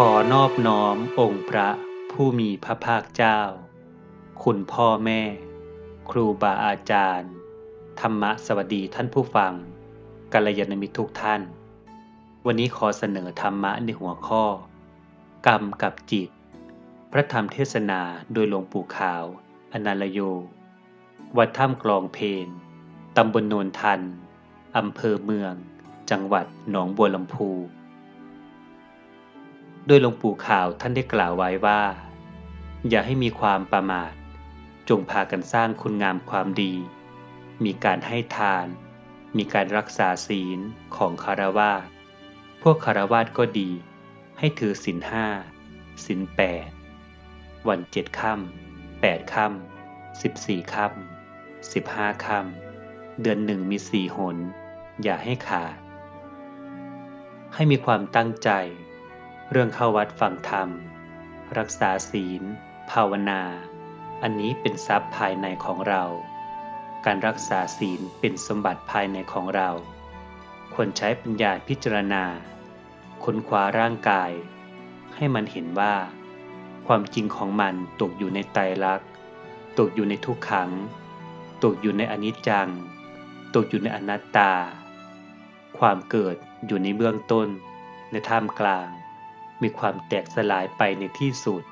ขอนอบน้อมองค์พระผู้มีพระภาคเจ้า คุณพ่อแม่ ครูบาอาจารย์ ธรรมะสวัสดีท่านผู้ฟังกัลยาณมิตรทุกท่าน วันนี้ขอเสนอธรรมะในหัวข้อ กรรมกับจิต พระธรรมเทศนาโดยหลวงปู่ขาว อนันลโย วัดถ้ำกลองเพนตำบลโนนทันอำเภอเมือง จังหวัดหนองบัวลำพู โดยหลวงปู่ข่าวท่านได้กล่าวไว้ว่า อย่าให้มีความประมาท จงพากันสร้างคุณงามความดี มีการให้ทาน มีการรักษาศีลของคารวาสพวกคารวาสก็ดี ให้ถือศีลห้าศีลแปดวันเจ็ดค่ำแปดค่ำสิบสี่ค่ำสิบห้าค่ำเดือนหนึ่งมีสี่หน อย่าให้ขาด ให้มีความตั้งใจ เรื่องเข้าวัดฟังธรรม รักษาศีล ภาวนา อันนี้เป็นทรัพย์ภายในของเรา การรักษาศีลเป็นสมบัติภายในของเรา ควรใช้ปัญญาพิจารณา ค้นคว้าร่างกาย ให้มันเห็นว่า ความจริงของมันตกอยู่ในไตรลักษณ์ตกอยู่ในทุกขัง ตกอยู่ในอนิจจัง ตกอยู่ในอนัตตา ความเกิดอยู่ในเบื้องต้น ในท่ามกลาง มีความแตกสลายไปในที่สุด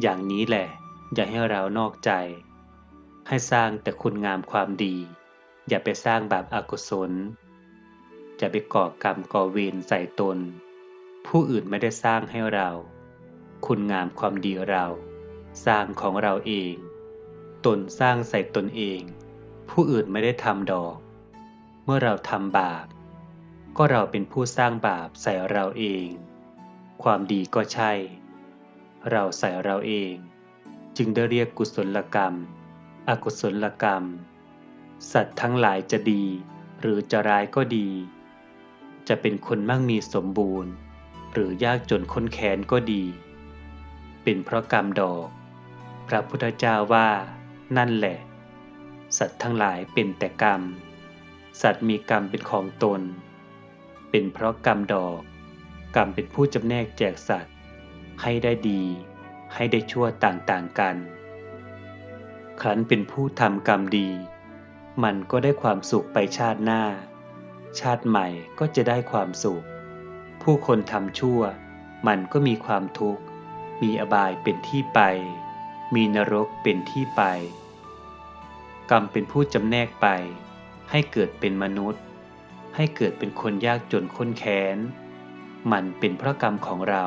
อย่างนี้แหละ อย่าให้เรานอกใจ ให้สร้างแต่คุณงามความดี อย่าไปสร้างแบบอากุศล อย่าไปก่อกรรมก่อเวรใส่ตน ผู้อื่นไม่ได้สร้างให้เรา คุณงามความดีเรา สร้างของเราเอง ตนสร้างใส่ตนเอง ผู้อื่นไม่ได้ทำดอก เมื่อเราทำบาปก็เราเป็นผู้สร้างบาปใส่เราเอง ความดีก็ใช่ เราใส่เราเอง จึงได้เรียกกุศลกรรม อกุศลกรรม สัตว์ทั้งหลายจะดี หรือจะร้ายก็ดี จะเป็นคนมั่งมีสมบูรณ์ หรือยากจนค้นแค้นก็ดี เป็นเพราะกรรมดอก พระพุทธเจ้าว่า นั่นแหละ สัตว์ทั้งหลายเป็นแต่กรรม สัตว์มีกรรมเป็นของตน เป็นเพราะกรรมดอกก รรมเป็นผู้จำแนกแจกสัตว์ ให้ได้ดี ให้ได้ชั่วต่างๆกัน ครั้นเป็นผู้ทำกรรมดี มันก็ได้ความสุขไปชาติหน้า ชาติใหม่ก็จะได้ความสุข ผู้คนทำชั่ว มันก็มีความทุกข์ มีอบายเป็นที่ไป มีนรกเป็นที่ไป กรรมเป็นผู้จำแนกไป ให้เกิดเป็นมนุษย์ ให้เกิดเป็นคนยากจนค้นแค้น มันเป็นพระกรรมของเรา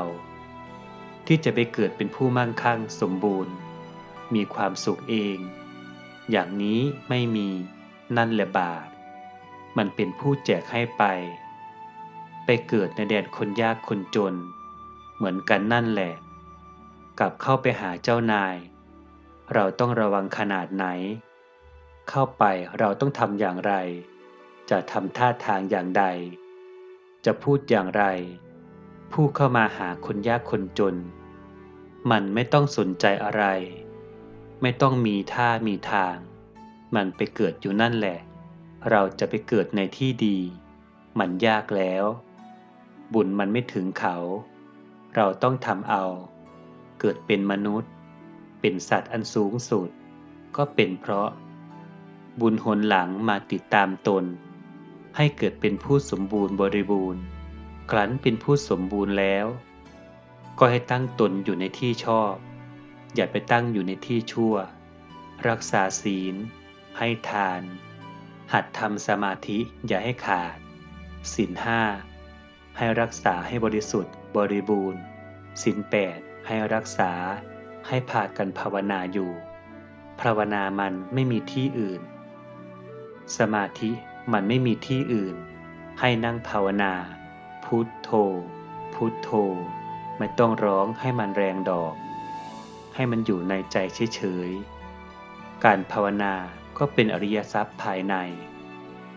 ที่จะไปเกิดเป็นผู้มั่งคั่งสมบูรณ์ มีความสุขเอง อย่างนี้ไม่มีนั่นแหละบาปมันเป็นผู้แจกให้ไป ไปเกิดในแดนคนยากคนจน เหมือนกันนั่นแหละ กลับเข้าไปหาเจ้านาย เราต้องระวังขนาดไหน เข้าไปเราต้องทำอย่างไร จะทำท่าทางอย่างใด จะพูดอย่างไร ผู้เข้ามาหาคนยากคนจน มันไม่ต้องสนใจอะไร ไม่ต้องมีท่ามีทาง มันไปเกิดอยู่นั่นแหละ เราจะไปเกิดในที่ดี มันยากแล้ว บุญมันไม่ถึงเขา เราต้องทำเอา เกิดเป็นมนุษย์ เป็นสัตว์อันสูงสุด ก็เป็นเพราะ บุญหนหลังมาติดตามตน ให้เกิดเป็นผู้สมบูรณ์บริบูรณ์ ครั้นเป็นผู้สมบูรณ์แล้ว ก็ให้ตั้งตนอยู่ในที่ชอบ อย่าไปตั้งอยู่ในที่ชั่ว รักษาศีล ให้ทาน หัดทำสมาธิอย่าให้ขาดศีลห้าให้รักษาให้บริสุทธิ์ บริบูรณ์ศีลแปดให้รักษา ให้พากันภาวนาอยู่ ภาวนามันไม่มีที่อื่น สมาธิ มันไม่มีที่อื่น ให้นั่งภาวนา พุทโธ พุทโธ ไม่ต้องร้องให้มันแรงดอก ให้มันอยู่ในใจเฉยๆ การภาวนาก็เป็นอริยทรัพย์ภายใน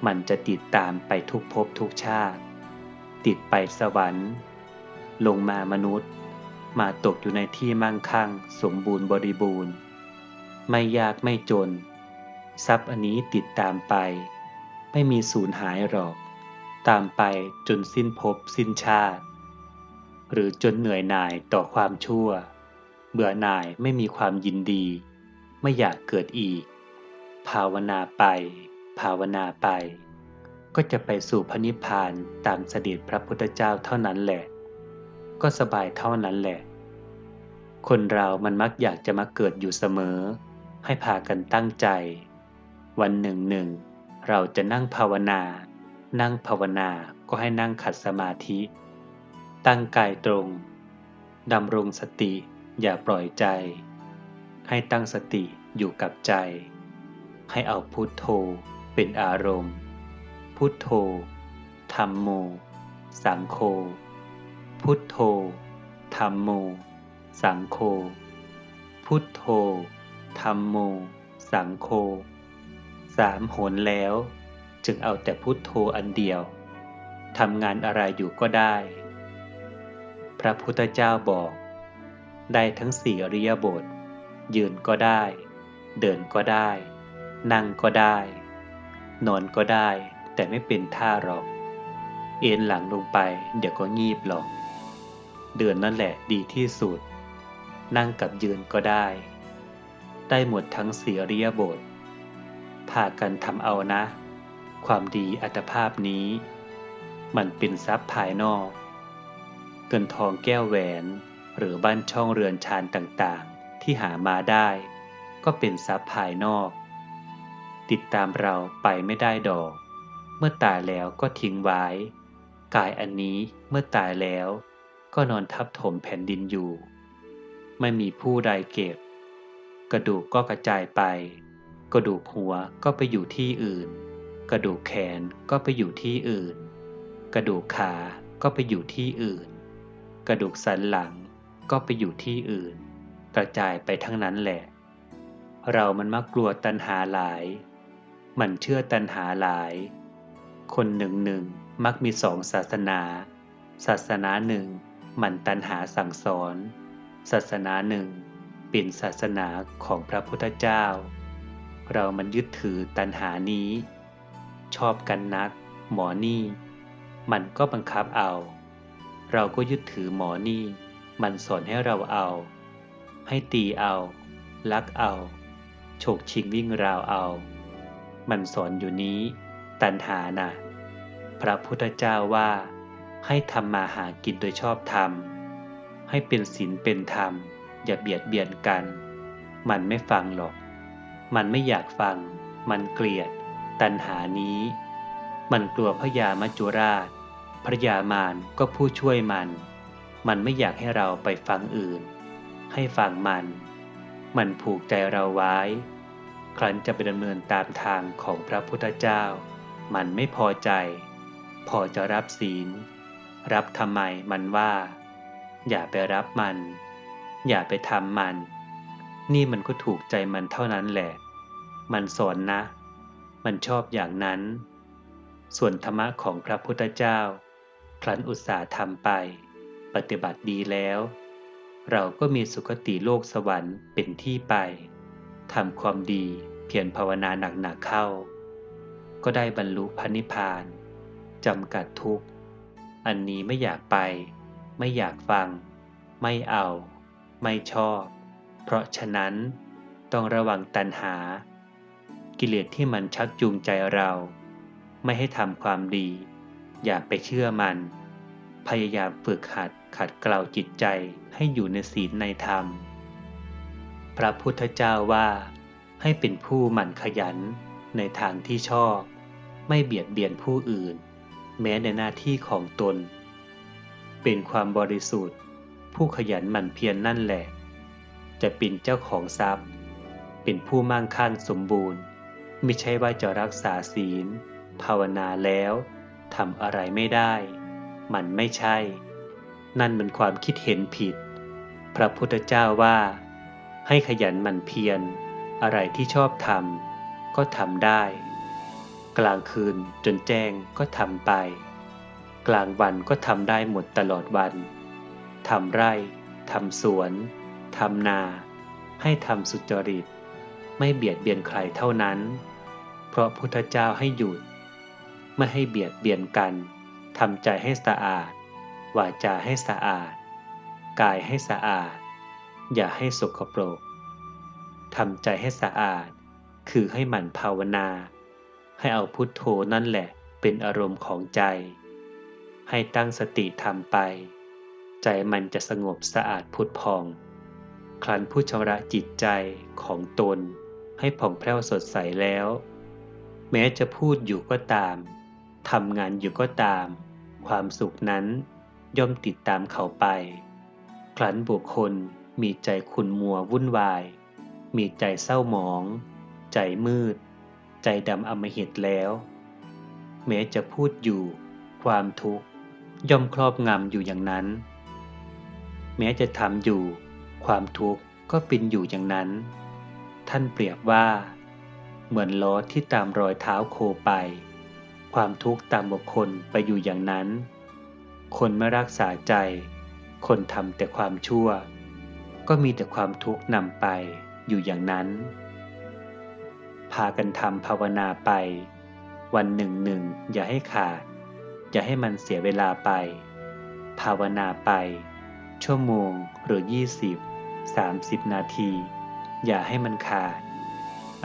มันจะติดตามไปทุกภพทุกชาติ ติดไปสวรรค์ ลงมามนุษย์ มาตกอยู่ในที่มั่งคั่ง สมบูรณ์บริบูรณ์ ไม่ยากไม่จน ทรัพย์อันนี้ติดตามไป ไม่มีสูญหายหรอก ตามไปจนสิ้นภพสิ้นชาติ หรือจนเหนื่อยหน่ายต่อความชั่ว เบื่อหน่ายไม่มีความยินดี ไม่อยากเกิดอีก ภาวนาไป ภาวนาไป ก็จะไปสู่พระนิพพานตามเสด็จพระพุทธเจ้าเท่านั้นแหละ ก็สบายเท่านั้นแหละ คนเรามันมักอยากจะมาเกิดอยู่เสมอ ให้พากันตั้งใจ วันหนึ่งหนึ่ง เราจะนั่งภาวนา นั่งภาวนาก็ให้นั่งขัดสมาธิ ตั้งกายตรงดำรงสติ อย่าปล่อยใจ ให้ตั้งสติอยู่กับใจ ให้เอาพุทโธเป็นอารมณ์ พุทโธธรรมโม สังโฆ พุทโธธรรมโม สังโฆ พุทโธธรรมโม สังโฆ สามหนแล้ว จึงเอาแต่พุทโธอันเดียวทำงานอะไรอยู่ก็ได้ พระพุทธเจ้าบอก ได้ทั้งสี่อริยบท ยืนก็ได้ เดินก็ได้ นั่งก็ได้ นอนก็ได้ แต่ไม่เป็นท่าหรอก เอ็นหลังลงไปเดี๋ยวก็งีบหรอก เดินนั่นแหละดีที่สุด นั่งกับยืนก็ได้ ได้หมดทั้งสี่อริยบทากันทำเอานะ ความดีอัตภาพนี้ มันเป็นทรัพย์ภายนอก เงินทองแก้วแหวนหรือบ้านช่องเรือนชานต่างๆ ที่หามาได้ ก็เป็นทรัพย์ภายนอก ติดตามเราไปไม่ได้ดอก เมื่อตายแล้วก็ทิ้งไว้ กายอันนี้เมื่อตายแล้ว ก็นอนทับถมแผ่นดินอยู่ ไม่มีผู้ใดเก็บ กระดูกก็กระจายไป กระดูกหัวก็ไปอยู่ที่อื่น กระดูกแขนก็ไปอยู่ที่อื่น กระดูกขาก็ไปอยู่ที่อื่น กระดูกสันหลังก็ไปอยู่ที่อื่น กระจายไปทั้งนั้นแหละ เรามันมักกลัวตัณหาหลาย มันเชื่อตัณหาหลาย คนหนึ่งหนึ่งมักมีสองศาสนา ศาสนาหนึ่งมันตัณหาสั่งสอน ศาสนาหนึ่งเป็นศาสนาของพระพุทธเจ้า เรามันยึดถือตัณหานี้ ชอบกันนัก หมอนี่ มันก็บังคับเอา เราก็ยึดถือหมอนี่ มันสอนให้เราเอา ให้ตีเอา ลักเอา โฉกชิงวิ่งราวเอา มันสอนอยู่นี้ ตัณหานะ่ะ พระพุทธเจ้าว่า ให้ทำมาหากินโดยชอบธรรม ให้เป็นศีลเป็นธรรม อย่าเบียดเบียนกัน มันไม่ฟังหรอก มันไม่อยากฟัง มันเกลียด ตัณหานี้ มันกลัวพระยามัจจุราช พระยามารก็ผู้ช่วยมัน มันไม่อยากให้เราไปฟังอื่น ให้ฟังมัน มันผูกใจเราไว้ ครั้นจะไปดำเนินตามทางของพระพุทธเจ้า มันไม่พอใจ พอจะรับศีล รับทำไมมันว่า อย่าไปรับมัน อย่าไปทำมัน นี่มันก็ถูกใจมันเท่านั้นแหละ มันสอนนะ มันชอบอย่างนั้น ส่วนธรรมะของพระพุทธเจ้า ครั้นอุตสาห์ทำไป ปฏิบัติดีแล้ว เราก็มีสุคติโลกสวรรค์เป็นที่ไป ทำความดีเพียรภาวนาหนักๆเข้า ก็ได้บรรลุพระนิพพานจำกัดทุกข์ อันนี้ไม่อยากไป ไม่อยากฟัง ไม่เอา ไม่ชอบ เพราะฉะนั้น ต้องระวังตัณหา กิเลสที่มันชักจูงใจเรา ไม่ให้ทำความดี อย่าไปเชื่อมัน พยายามฝึกหัดขัดเกลาจิตใจให้อยู่ในศีลในธรรม พระพุทธเจ้าว่าให้เป็นผู้หมั่นขยันในทางที่ชอบ ไม่เบียดเบียนผู้อื่น แม้ในหน้าที่ของตน เป็นความบริสุทธิ์ ผู้ขยันหมั่นเพียรนนั่นแหละ จะเป็นเจ้าของทรัพย์ เป็นผู้มั่งคั่งสมบูรณ์ ไม่ใช่ว่าจะรักษาศีล ภาวนาแล้วทำอะไรไม่ได้ มันไม่ใช่ นั่นเป็นความคิดเห็นผิด พระพุทธเจ้าว่า ให้ขยันหมั่นเพียร อะไรที่ชอบทำก็ทำได้ กลางคืนจนแจ้งก็ทำไป กลางวันก็ทำได้หมดตลอดวันทำไร่ทำสวน ทำนา ให้ทำสุจริต ไม่เบียดเบียนใครเท่านั้น เพราะพุทธเจ้าให้หยุด ไม่ให้เบียดเบียนกันทำใจให้สะอาด วาจาให้สะอาด กายให้สะอาด อย่าให้สกปรกทำใจให้สะอาด คือให้หมั่นภาวนา ให้เอาพุทโธนั่นแหละเป็นอารมณ์ของใจ ให้ตั้งสติทำไป ใจมันจะสงบสะอาดพุทพอง คลันผู้ชำระจิตใจของตน ให้ผ่องแผ้วสดใสแล้ว แม้จะพูดอยู่ก็ตามทำงานอยู่ก็ตาม ความสุขนั้นย่อมติดตามเขาไปครั้นบุคคลมีใจขุนมัววุ่นวาย มีใจเศร้าหมอง ใจมืด ใจดำอมหิตแล้ว แม้จะพูดอยู่ ความทุกข์ย่อมครอบงำอยู่อย่างนั้น แม้จะทำอยู่ ความทุกข์ก็เป็นอยู่อย่างนั้น ท่านเปรียบว่า เหมือนล้อที่ตามรอยเท้าโคไป ความทุกข์ตามบุคคลไปอยู่อย่างนั้น คนไม่รักษาใจ คนทำแต่ความชั่ว ก็มีแต่ความทุกข์นำไปอยู่อย่างนั้น พากันทำภาวนาไป วันหนึ่งหนึ่งอย่าให้ขาด อย่าให้มันเสียเวลาไป ภาวนาไป ชั่วโมงหรือ20 30 นาที อย่าให้มันขาด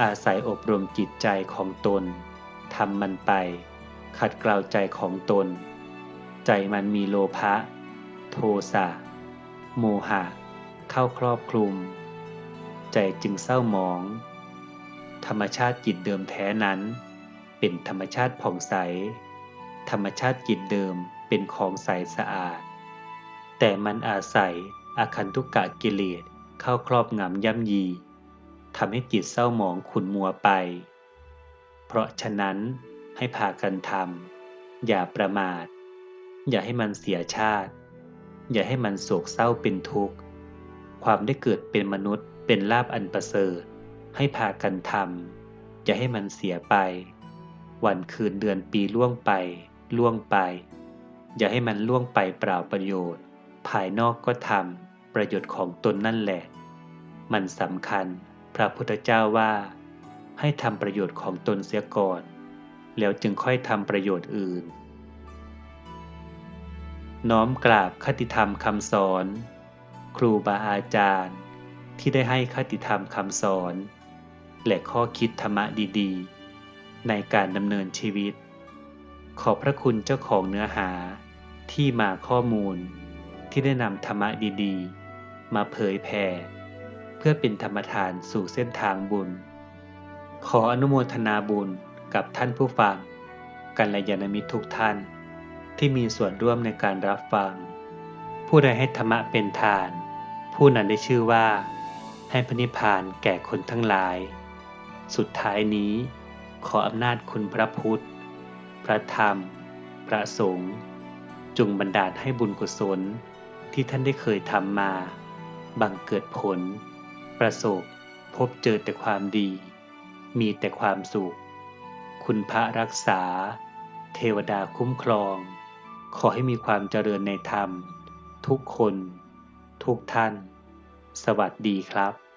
อาศัยอบรมจิตใจของตนทำมันไป ขัดเกลาใจของตน ใจมันมีโลภะ โทสะ โมหะ เข้าครอบคลุม ใจจึงเศร้าหมอง ธรรมชาติจิตเดิมแท้นั้น เป็นธรรมชาติผ่องใส ธรรมชาติจิตเดิมเป็นของใสสะอาด แต่มันอาศัย อาคันทุกกะกิเลสเข้าครอบงำย่ำยีทำให้จิตเศร้าหมองขุนมัวไป เพราะฉะนั้นให้พากันทำอย่าประมาท อย่าให้มันเสียชาติ อย่าให้มันโศกเศร้าเป็นทุกข์ ความได้เกิดเป็นมนุษย์เป็นลาบอันประเสริฐ ให้พากันทำอย่าให้มันเสียไป วันคืนเดือนปีล่วงไป ล่วงไป อย่าให้มันล่วงไปเปล่าประโยชน์ ภายนอกก็ทำ ประโยชน์ของตนนั่นแหละ มันสำคัญพระพุทธเจ้าว่า ให้ทำประโยชน์ของตนเสียก่อน แล้วจึงค่อยทำประโยชน์อื่น น้อมกราบคติธรรมคำสอน ครูบาอาจารย์ ที่ได้ให้คติธรรมคำสอน และข้อคิดธรรมะดีๆ ในการดำเนินชีวิต ขอบพระคุณเจ้าของเนื้อหาที่มาข้อมูลที่ได้นำธรรมะดีๆ มาเผยแผ่เพื่อเป็นธรรมทานสู่เส้นทางบุญ ขออนุโมทนาบุญกับท่านผู้ฟังกัลยาณมิตรทุกท่าน ที่มีส่วนร่วมในการรับฟัง ผู้ใดให้ธรรมะเป็นทาน ผู้นั้นได้ชื่อว่า ให้พระนิพพานแก่คนทั้งหลาย สุดท้ายนี้ ขออำนาจคุณพระพุทธ พระธรรม พระสงฆ์จงบันดาลให้บุญกุศลที่ท่านได้เคยทำมา บังเกิดผล ประสบ พบเจอแต่ความดี มีแต่ความสุข คุณพระรักษา เทวดาคุ้มครอง ขอให้มีความเจริญในธรรม ทุกคน ทุกท่าน สวัสดีครับ